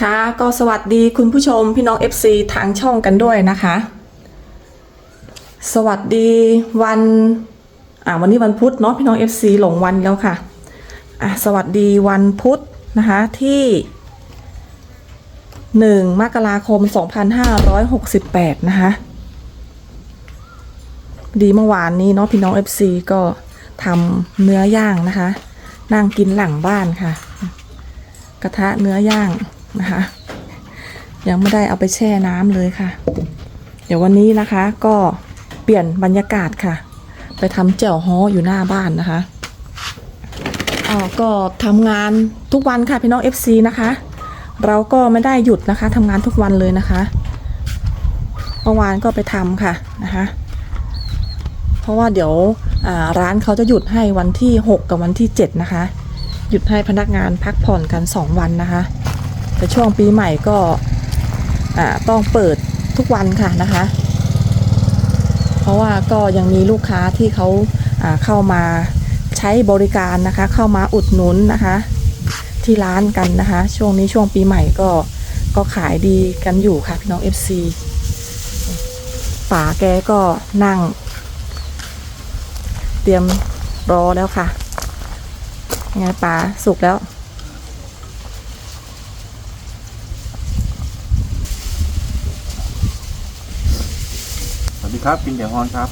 ค่ะก็สวัสดีคุณผู้ชมพี่น้อง FC ทางช่องกันด้วยนะคะ สวัสดีวันอ่าวันนี้วันพุธเนาะพี่น้อง FC หลงวันแล้วค่ะอะ สวัสดีวันพุธนะคะที่1มกราคม 2568 นะคะ ดีเมื่อวานนี้เนาะพี่น้อง FC ก็ทำเนื้อย่างนะคะ นั่งกินหลังบ้านค่ะ กระทะเนื้อย่าง นะคะ ยังไม่ได้เอาไปแช่น้ำเลยค่ะ เดี๋ยววันนี้นะคะก็เปลี่ยนบรรยากาศค่ะ ไปทำแจ่วฮ้ออยู่หน้าบ้านนะคะอ๋อก็ทำงานทุกวันค่ะพี่น้อง FC นะคะ เราก็ไม่ได้หยุดนะคะทำงานทุกวันเลยนะคะเมื่อวานก็ไปทำค่ะนะคะ เพราะว่าเดี๋ยวร้านเขาจะหยุดให้วันที่ 6 กับวันที่ 7 นะคะ หยุดให้พนักงานพักผ่อนกัน 2 วันนะคะ แต่ช่วงปีใหม่ก็อ่าต้องเปิดทุกวันค่ะนะคะ เพราะว่าก็ยังมีลูกค้าที่เขาอ่าเข้ามาใช้บริการนะคะ เข้ามาอุดหนุนนะคะ ที่ร้านกันนะคะ ช่วงนี้ช่วงปีใหม่ก็ก็ขายดีกันอยู่ค่ะพี่น้อง FC ป๋าแกก็นั่ง เตรียมรอแล้วค่ะยังไงป๋าสุกแล้ว สวัสดี ครับ กินเดี๋ยวฮอนครับ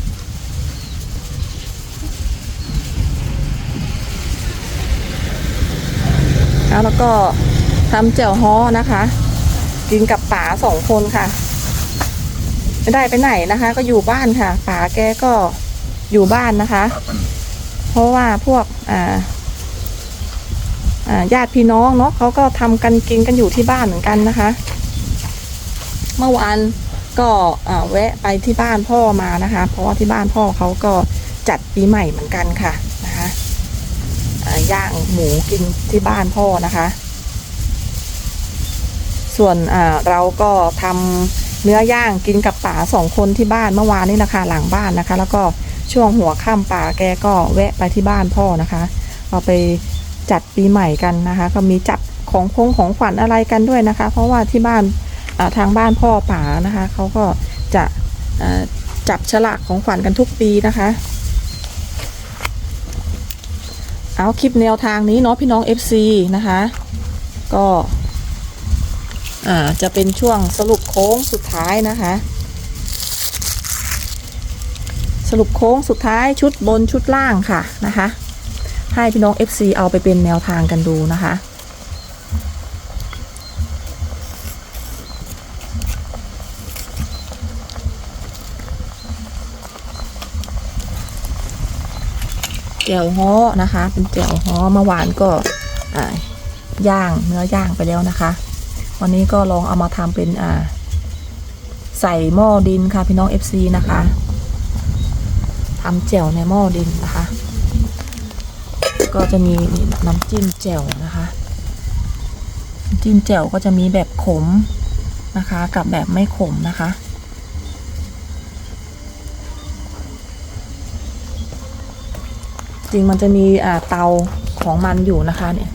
แล้วก็ทำแจ่วฮ้อนะคะ กินกับป๋าสองคนค่ะ ไม่ได้ไปไหนนะคะ ก็อยู่บ้านค่ะป๋าแกก็อยู่บ้านนะคะ เพราะว่าพวกอ่าอ่าญาติพี่น้องเนาะเขาก็ทำกันกินกันอยู่ที่บ้านเหมือนกันนะคะ เมื่อวาน ก็แวะไปที่บ้านพ่อมานะคะ เพราะว่าที่บ้านพ่อเขาก็จัดปีใหม่เหมือนกันค่ะนะคะย่างหมูกินที่บ้านพ่อนะคะ ส่วนเราก็ทำเนื้อย่างกินกับป๋าสองคนที่บ้านเมื่อวานนี่นะคะ หลังบ้านนะคะ แล้วก็ช่วงหัวค่ำป๋าแกก็แวะไปที่บ้านพ่อนะคะเราไปจัดปีใหม่กันนะคะ ก็มีจับของพงของขวัญอะไรกันด้วยนะคะ เพราะว่าที่บ้าน ทางบ้านพ่อป๋านะคะเขาก็จะจับฉลากของขวัญกันทุกปีนะคะ เอาคลิปแนวทางนี้เนาะพี่น้อง FC นะคะ ก็จะเป็นช่วงสรุปโค้งสุดท้ายนะคะ สรุปโค้งสุดท้ายชุดบนชุดล่างค่ะนะคะ ให้พี่น้อง FC เอาไปเป็นแนวทางกันดูนะคะ แจ่วฮ้อนะคะ เป็นแจ่วฮ้อเมื่อวานก็ย่างเนื้อย่างไปแล้วนะคะ วันนี้ก็ลองเอามาทำเป็นอ่า ใส่หม้อดินค่ะพี่น้อง FC นะคะทำแจ่วในหม้อดินนะคะ ก็จะมีน้ำจิ้มแจ่วนะคะจิ้มแจ่วก็จะมีแบบขมนะคะ กับแบบไม่ขมนะคะ ริงมันจะมีอ่าเตาของมันอยู่นะคะเนี่ย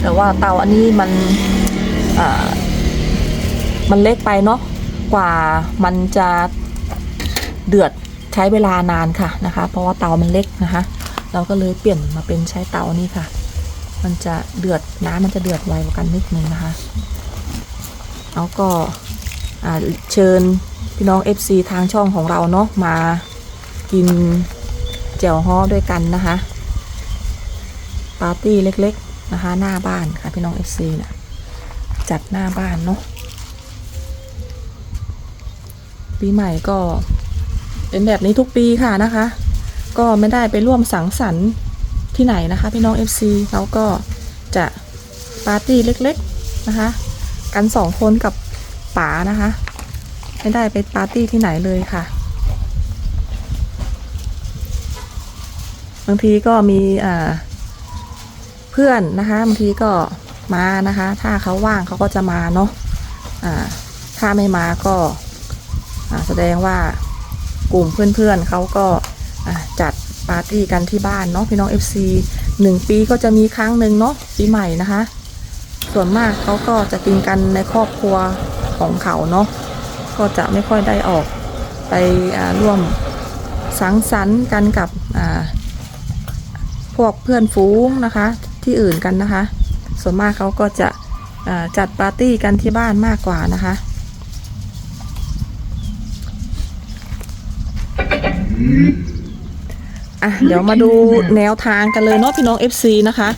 แต่ว่าเตาอันนี้มันอ่ามันเล็กไปเนาะกว่ามันจะเดือดใช้เวลานานค่ะนะคะ เพราะว่าเตามันเล็กนะคะ เราก็เลยเปลี่ยนมาเป็นใช้เตานี่ค่ะ มันจะเดือดน้ำมันจะเดือดไวกว่ากันนิดนึงนะคะแล้วก็เชิญพี่น้อง FC ทางช่องของเราเนาะมากิน แจ่วฮ้อด้วยกันนะคะ ปาร์ตี้เล็กๆนะคะ หน้าบ้านค่ะพี่น้อง FC นะจัดหน้าบ้านเนาะปีใหม่ก็เป็นแบบนี้ทุกปีค่ะนะคะ ก็ไม่ได้ไปร่วมสังสรรค์ที่ไหนนะคะ พี่น้อง FC แล้วก็จะปาร์ตี้เล็กๆนะคะ กันสองคนกับป๋านะคะ ไม่ได้ไปปาร์ตี้ที่ไหนเลยค่ะ บางทีก็มีเพื่อนนะคะบางทีก็มานะคะ ถ้าเขาว่างเขาก็จะมาเนาะอ่าถ้าไม่มาก็แสดงว่ากลุ่มเพื่อนๆเขาก็จัดปาร์ตี้กันที่บ้านเนาะพี่น้อง FC หนึ่งปีก็จะมีครั้งหนึ่งเนาะปีใหม่นะคะ ส่วนมากเขาก็จะกินกันในครอบครัวของเขาเนาะก็จะไม่ค่อยได้ออกไปร่วมสังสรรค์กันกับ พวกเพื่อนฝูงนะคะ ที่อื่นกันนะคะ ส่วนมากเขาก็จะจัดปาร์ตี้กันที่บ้านมากกว่านะคะอะเดี๋ยวมาดูแนวทางกันเลยเนาะพี่น้อง FC นะคะ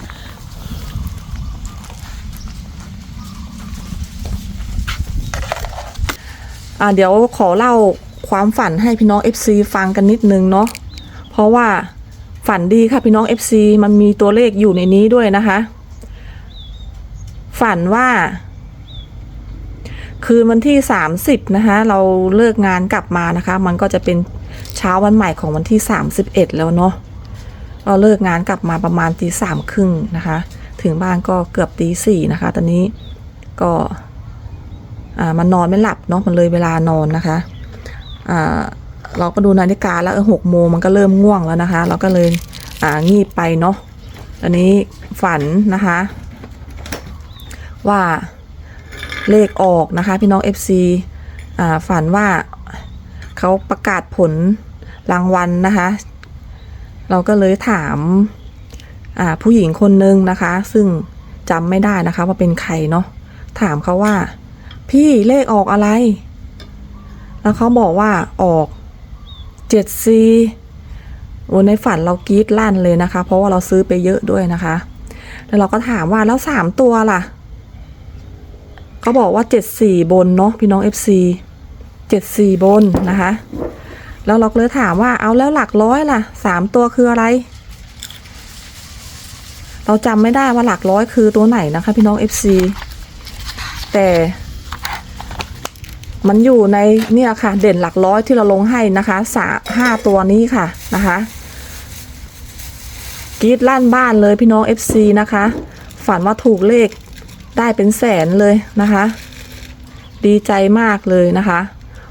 อะเดี๋ยวขอเล่าความฝันให้พี่น้อง FC ฟังกันนิดนึงเนาะเพราะว่า ฝันดีค่ะพี่น้อง FC มันมีตัวเลขอยู่ในนี้ด้วยนะคะ ฝันว่า คืนวันที่ 30 นะคะ เราเลิกงานกลับมานะคะ มันก็จะเป็นเช้าวันใหม่ของวันที่ 31 แล้วเนาะเราเลิกงานกลับมาประมาณตีสามครึ่งนะคะ ถึงบ้านก็เกือบตีสี่นะคะ ตอนนี้ก็อ่ามันนอนไม่หลับเนาะมันเลยเวลานอนนะคะอ่า เราก็ดูนาฬิกาแล้วหกโมงมันก็เริ่มง่วงแล้วนะคะ เราก็เลยอ่างีบไปเนาะตอนนี้ฝันนะคะ ว่าเลขออกนะคะ พี่น้อง FC อ่าฝันว่าเขาประกาศผลรางวัลนะคะ เราก็เลยถามอ่าผู้หญิงคนนึงนะคะ ซึ่งจำไม่ได้นะคะว่าเป็นใครเนาะถามเขาว่า พี่เลขออกอะไร แล้วเขาบอกว่าออก เจ็ดซีโอ้ในฝันเรากรีดลั่นเลยนะคะ เพราะว่าเราซื้อไปเยอะด้วยนะคะ แล้วเราก็ถามว่าแล้วสามตัวล่ะเขาบอกว่าเจ็ดสี่บนเนาะพี่น้อง FC เจ็ดสี่บนนะคะ แล้วเราก็เลยถามว่าเอาแล้วหลักร้อยล่ะสามตัวคืออะไร เราจำไม่ได้ว่าหลักร้อยคือตัวไหนนะคะ พี่น้อง FC แต่ มันอยู่ในเนี่ยค่ะเด่นหลักร้อยที่เราลงให้นะคะสาห้าตัวนี้ค่ะนะคะกรีดลั่นบ้านเลยพี่น้อง FC นะคะ ฝันว่าถูกเลขได้เป็นแสนเลยนะคะ ดีใจมากเลยนะคะ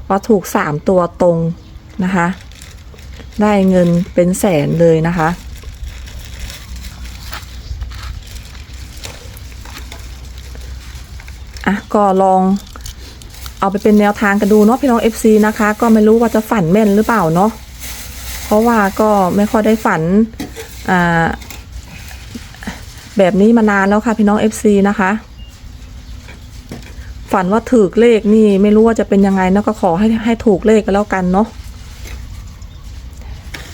ว่าถูกสามตัวตรงนะคะ ได้เงินเป็นแสนเลยนะคะอะก็ลอง เอาไปเป็นแนวทางกันดูเนาะพี่น้อง FC นะคะ ก็ไม่รู้ว่าจะฝันแม่นหรือเปล่าเนาะเพราะว่าก็ไม่ค่อยได้ฝันอ่าแบบนี้มานานแล้วค่ะพี่น้อง FC นะคะ ฝันว่าถูกเลขนี่ไม่รู้ว่าจะเป็นยังไงเนาะก็ขอให้ให้ถูกเลขกันแล้วกันเนาะ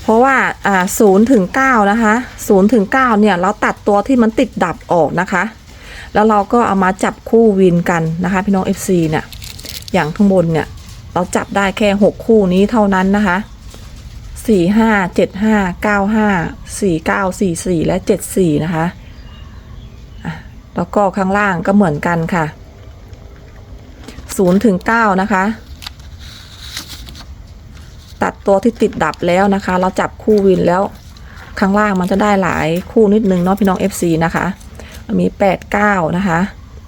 เพราะว่าอ่าศูนย์ถึงเก้านะคะศูนย์ถึงเก้าเนี่ย เราตัดตัวที่มันติดดับออกนะคะ แล้วเราก็เอามาจับคู่วินกันนะคะ พี่น้อง FC เนี่ย อย่างข้างบนเนี่ย เราจับได้แค่หกคู่นี้เท่านั้นนะคะสี่ห้าเจ็ดห้าเก้าห้าสี่เก้าสี่สี่และเจ็ดสี่นะคะแล้วก็ข้างล่างก็เหมือนกันค่ะศูนย์ถึงเก้านะคะ ตัดตัวที่ติดดับแล้วนะคะ เราจับคู่วินแล้วข้างล่างมันจะได้หลายคู่นิดนึงเนาะพี่น้อง FC นะคะ มีแปดเก้านะคะ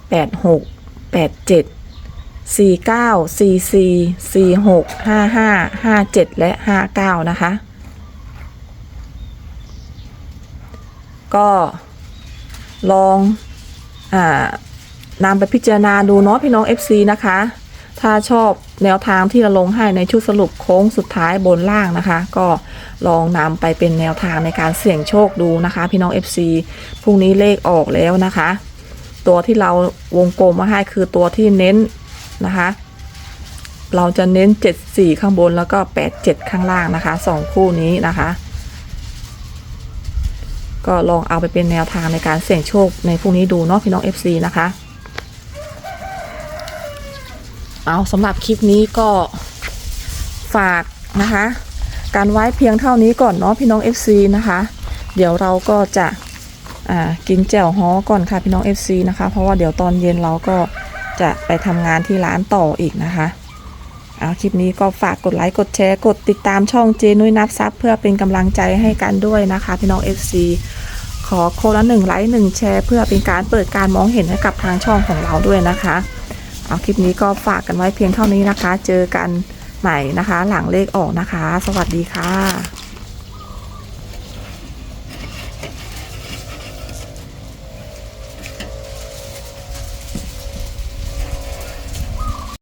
แป ดหกแปดเจ็ดสี่เก้าสี่สี่สี่หกห้าห้าห้าเจ็ดและห้าเก้านะคะ ก็ลองอนำไปพิจารณาดูเนาะพี่น้อง FC นะคะ ถ้าชอบแนวทางที่เราลงให้ในชุดสรุปโค้งสุดท้ายบนล่างนะคะ ก็ลองนำไปเป็นแนวทางในการเสี่ยงโชคดูนะคะ พี่น้อง FC พรุ่งนี้เลขออกแล้วนะคะ ตัวที่เราวงกลมมาให้คือตัวที่เน้น นะคะ เราจะเน้น 74 ข้างบนแล้วก็ 87 ข้างล่างนะคะสองคู่นี้นะคะ ก็ลองเอาไปเป็นแนวทางในการเสี่ยงโชคในพรุ่งนี้ดูเนาะพี่น้อง FC นะคะ เอาสำหรับคลิปนี้ก็ฝากนะคะ การไว้เพียงเท่านี้ก่อนเนาะพี่น้อง FC นะคะ เดี๋ยวเราก็จะอ่ากินแจ่วฮ้อก่อนค่ะพี่น้อง FC นะคะ เพราะว่าเดี๋ยวตอนเย็นเราก็ จะไปทำงานที่ร้านต่ออีกนะคะเอาคลิปนี้ก็ฝากกดไลค์กดแชร์กดติดตามช่องเจนุ้ยนับซับเพื่อเป็นกำลังใจให้กันด้วยนะคะ พี่น้อง FC ขอโคนละหนึ่งไลค์หนึ่งแชร์เพื่อเป็นการเปิดการมองเห็นให้กับทางช่องของเราด้วยนะคะ เอาคลิปนี้ก็ฝากกันไว้เพียงเท่านี้นะคะ เจอกันใหม่นะคะ หลังเลขออกนะคะ สวัสดีค่ะ